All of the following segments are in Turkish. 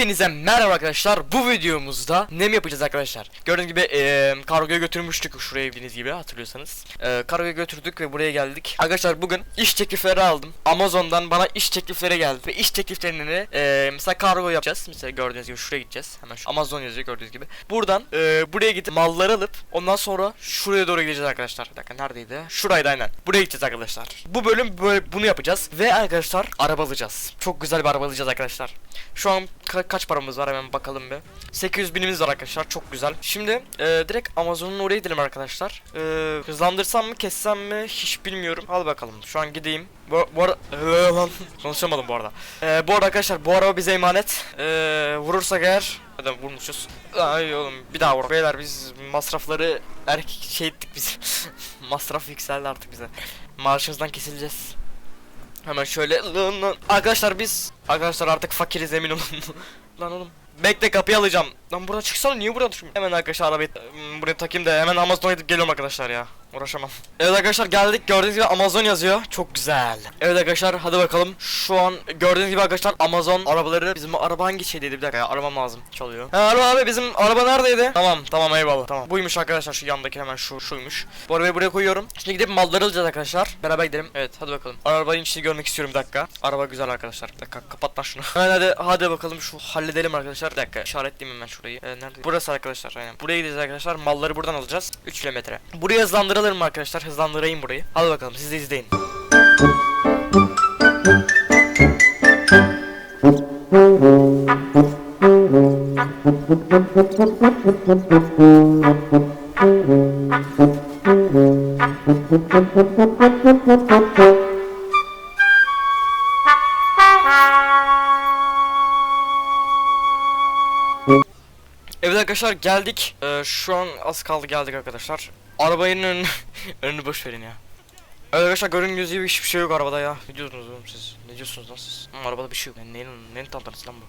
Hepinize merhaba arkadaşlar. Bu videomuzda ne mi yapacağız arkadaşlar? Gördüğünüz gibi eee kargoya götürmüştük şuraya eviniz gibi hatırlıyorsanız. Eee kargoya götürdük ve buraya geldik. Arkadaşlar bugün iş teklifleri aldım. Amazon'dan bana iş teklifleri geldi ve iş tekliflerini eee mesela kargo yapacağız. Mesela gördüğünüz gibi şuraya gideceğiz. Hemen şu Amazon yazıyor gördüğünüz gibi. Buradan eee, buraya gidip malları alıp ondan sonra şuraya doğru gideceğiz arkadaşlar. Bir dakika neredeydi? Şuraydı aynen. Buraya gideceğiz arkadaşlar. Bu bölüm böyle bunu yapacağız ve arkadaşlar araba alacağız. Çok güzel bir araba alacağız arkadaşlar. Şu an ka- kaç paramız var hemen bakalım bir. 800 binimiz var arkadaşlar çok güzel. Şimdi e, direkt Amazon'un oraya gidelim arkadaşlar. E, hızlandırsam mı kessem mi hiç bilmiyorum. Al bakalım şu an gideyim. Bu, bu konuşamadım bu arada. E, bu arada arkadaşlar bu araba bize emanet. E, vurursak eğer Hadi vurmuşuz. Ay oğlum bir daha vur. Beyler biz masrafları erkek şey ettik biz. Masraf yükseldi artık bize. Maaşımızdan kesileceğiz. Hemen şöyle lan lan. Arkadaşlar biz Arkadaşlar artık fakiriz emin olun Lan oğlum Bekle kapıyı alacağım. Lan buradan çıksana niye buradan çıkmıyor Hemen arkadaşlar arabayı ım, buraya takayım da hemen Amazon'a gidip geliyorum arkadaşlar ya Uğraşamam. Evet arkadaşlar geldik. Gördüğünüz gibi Amazon yazıyor. Çok güzel. Evet arkadaşlar hadi bakalım. Şu an gördüğünüz gibi arkadaşlar Amazon arabaları Bizim araba hangi şeydeydi? Bir dakika ya aramam lazım Çalıyor. He alo abi bizim araba neredeydi? Tamam tamam eyvallah tamam. Buymuş arkadaşlar şu yandaki hemen şu şuymuş. Bu arabayı buraya koyuyorum. Şimdi gidip malları alacağız arkadaşlar. Beraber gidelim. Evet hadi bakalım. Arabanın içini görmek istiyorum bir dakika. Araba güzel arkadaşlar. Bir dakika kapat lan şunu. Hemen hadi hadi bakalım şu halledelim arkadaşlar. Bir dakika işaretleyeyim hemen şurayı. Ee, nerede? Burası arkadaşlar aynen. Buraya gideceğiz arkadaşlar. Malları buradan alacağız. 3 kilometre. Buraya hızlandıralım mı arkadaşlar hızlandırayım burayı Hadi bakalım siz de izleyin Evet arkadaşlar geldik. Ee, şu an az kaldı geldik arkadaşlar. Arabanın ön önünü boş verin ya. Evet arkadaşlar gördüğünüz gibi hiçbir şey yok arabada ya. Ne diyorsunuz oğlum siz? Ne diyorsunuz lan siz? Hı, arabada bir şey yok. Yani neyin, neyin tantanısı lan bu?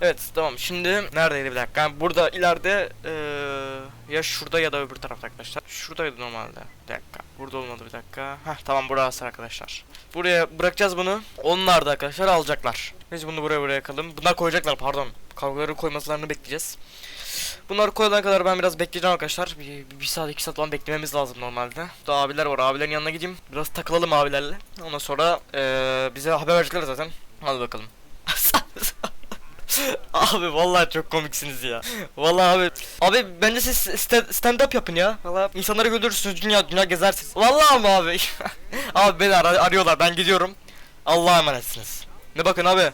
Evet tamam şimdi neredeydi bir dakika. Yani burada ileride eee, ya şurada ya da öbür tarafta arkadaşlar. Şuradaydı normalde. Bir dakika. Burada olmadı bir dakika. Heh tamam burası arkadaşlar. Buraya bırakacağız bunu. Onlar da arkadaşlar alacaklar. Biz bunu buraya bırakalım. Bunlar koyacaklar pardon. Kavgaları koymalarını bekleyeceğiz. Bunları koyana kadar ben biraz bekleyeceğim arkadaşlar. Bir, bir, saat iki saat falan beklememiz lazım normalde. Daha abiler var. Abilerin yanına gideyim. Biraz takılalım abilerle. Ondan sonra eee, bize haber verecekler zaten. Hadi bakalım. abi vallahi çok komiksiniz ya. Vallahi abi. Abi bence siz sta- stand up yapın ya. Vallahi insanları güldürürsünüz dünya dünya gezersiniz. Vallahi mi abi? abi beni ar- arıyorlar ben gidiyorum. Allah'a emanetsiniz. Ne bakın abi.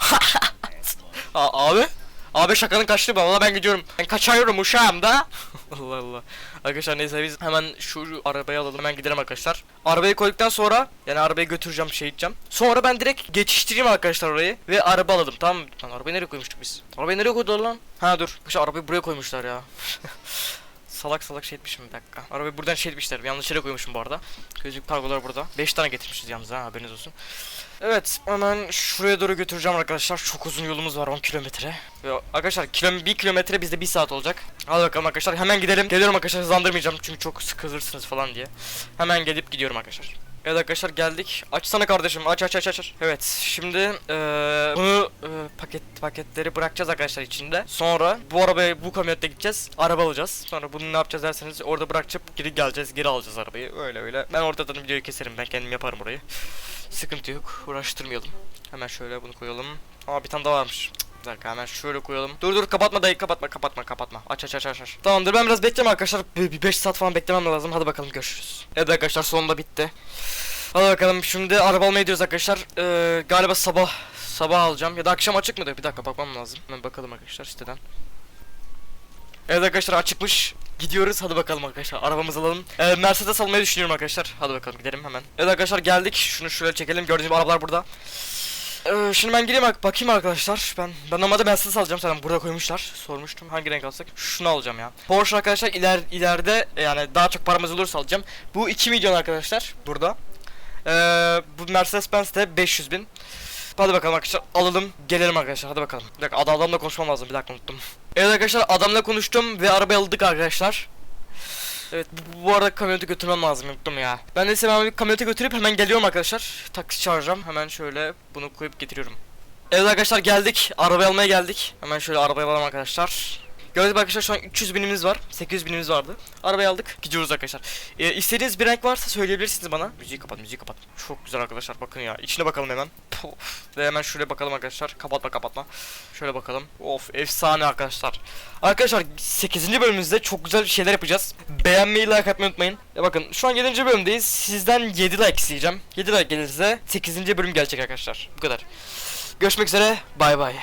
Abi. Abi şakanın kaçtı bana. Ben gidiyorum. Ben kaçıyorum uşağım da. Allah Allah. Arkadaşlar neyse biz hemen şu arabayı alalım. Hemen gidelim arkadaşlar. Arabayı koyduktan sonra yani arabayı götüreceğim şey edeceğim. Sonra ben direkt geçiştireyim arkadaşlar orayı ve araba alalım. Tamam mı? Lan arabayı nereye koymuştuk biz? Arabayı nereye koydular lan? Ha dur. Arkadaşlar arabayı buraya koymuşlar ya. salak salak şey etmişim bir dakika. Arabayı buradan şey etmişler. Yanlış yere koymuşum bu arada. Gözlük kargolar burada. 5 tane getirmişiz yalnız ha haberiniz olsun. Evet hemen şuraya doğru götüreceğim arkadaşlar. Çok uzun yolumuz var 10 kilometre. Arkadaşlar kilo, 1 kilometre bizde 1 saat olacak. Hadi bakalım arkadaşlar hemen gidelim. Geliyorum arkadaşlar hızlandırmayacağım çünkü çok sıkılırsınız falan diye. Hemen gelip gidiyorum arkadaşlar. Evet arkadaşlar geldik. Açsana kardeşim. Aç aç aç aç. Evet şimdi eee, bunu eee, paket paketleri bırakacağız arkadaşlar içinde. Sonra bu arabaya bu kamyonette gideceğiz. Araba alacağız. Sonra bunu ne yapacağız derseniz orada bırakıp geri geleceğiz. Geri alacağız arabayı. Öyle öyle. Ben ortadan videoyu keserim. Ben kendim yaparım burayı. Sıkıntı yok. Uğraştırmayalım. Hemen şöyle bunu koyalım. Aa bir tane daha varmış. Bir dakika hemen şöyle koyalım. Dur dur kapatma dayı kapatma kapatma kapatma. Aç aç aç aç aç. Tamamdır ben biraz bekleyeyim arkadaşlar. Bir 5 saat falan beklemem lazım. Hadi bakalım görüşürüz. Evet arkadaşlar sonunda bitti. Hadi bakalım şimdi araba almaya gidiyoruz arkadaşlar. Ee, galiba sabah sabah alacağım ya da akşam açık mıdır? Bir dakika bakmam lazım. Hemen bakalım arkadaşlar siteden. Evet arkadaşlar açıkmış. Gidiyoruz hadi bakalım arkadaşlar arabamızı alalım. Ee, Mercedes almayı düşünüyorum arkadaşlar. Hadi bakalım gidelim hemen. Evet arkadaşlar geldik. Şunu şöyle çekelim. Gördüğünüz gibi arabalar burada. Ee, şimdi ben gireyim bak bakayım arkadaşlar. Ben ben normalde Mercedes alacağım zaten burada koymuşlar. Sormuştum hangi renk alsak. Şunu alacağım ya. Porsche arkadaşlar iler ileride yani daha çok paramız olursa alacağım. Bu 2 milyon arkadaşlar burada. Ee, bu Mercedes Benz de 500 bin. Hadi bakalım arkadaşlar alalım gelelim arkadaşlar hadi bakalım. Bir dakika ad- adamla konuşmam lazım bir dakika unuttum. Evet arkadaşlar adamla konuştum ve arabayı aldık arkadaşlar. Evet bu, bu arada kamyoneti götürmem lazım unuttum ya. Ben de hemen bir kamyonete götürüp hemen geliyorum arkadaşlar. Taksi çağıracağım. Hemen şöyle bunu koyup getiriyorum. Evet arkadaşlar geldik. Arabayı almaya geldik. Hemen şöyle arabayı alalım arkadaşlar. Gördüğünüz gibi arkadaşlar şu an 300 binimiz var. 800 binimiz vardı. Arabayı aldık. Gidiyoruz arkadaşlar. Ee, istediğiniz bir renk varsa söyleyebilirsiniz bana. Müziği kapat, müziği kapat. Çok güzel arkadaşlar bakın ya. İçine bakalım hemen. Puf. Ve hemen şöyle bakalım arkadaşlar. Kapatma kapatma. Şöyle bakalım. Of efsane arkadaşlar. Arkadaşlar 8. bölümümüzde çok güzel şeyler yapacağız. Beğenmeyi like atmayı unutmayın. Ya bakın şu an 7. bölümdeyiz. Sizden 7 like isteyeceğim. 7 like gelirse 8. bölüm gelecek arkadaşlar. Bu kadar. Görüşmek üzere. Bay bay.